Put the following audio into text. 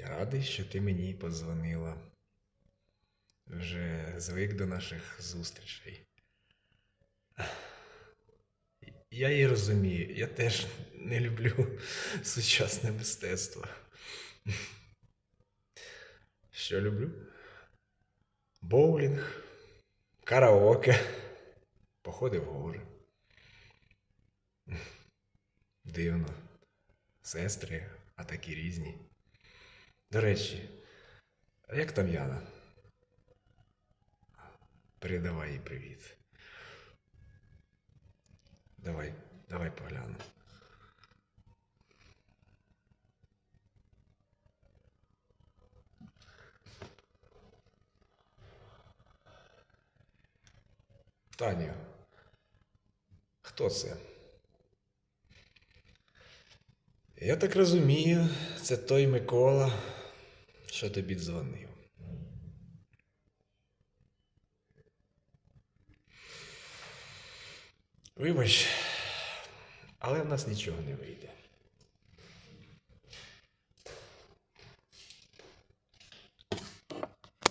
Я радий, що ти мені подзвонила. Вже звик до наших зустрічей. Я її розумію, я теж не люблю сучасне мистецтво. Що люблю? Боулінг, караоке, походи в гори. Дивно. Сестри, а такі різні. До речі, а як там Яна? Передавай їй привіт. Давай, давай погляну. Таню, хто це? Я так розумію, це той Микола, що тобі дзвонив. Вибач, але в нас нічого не вийде.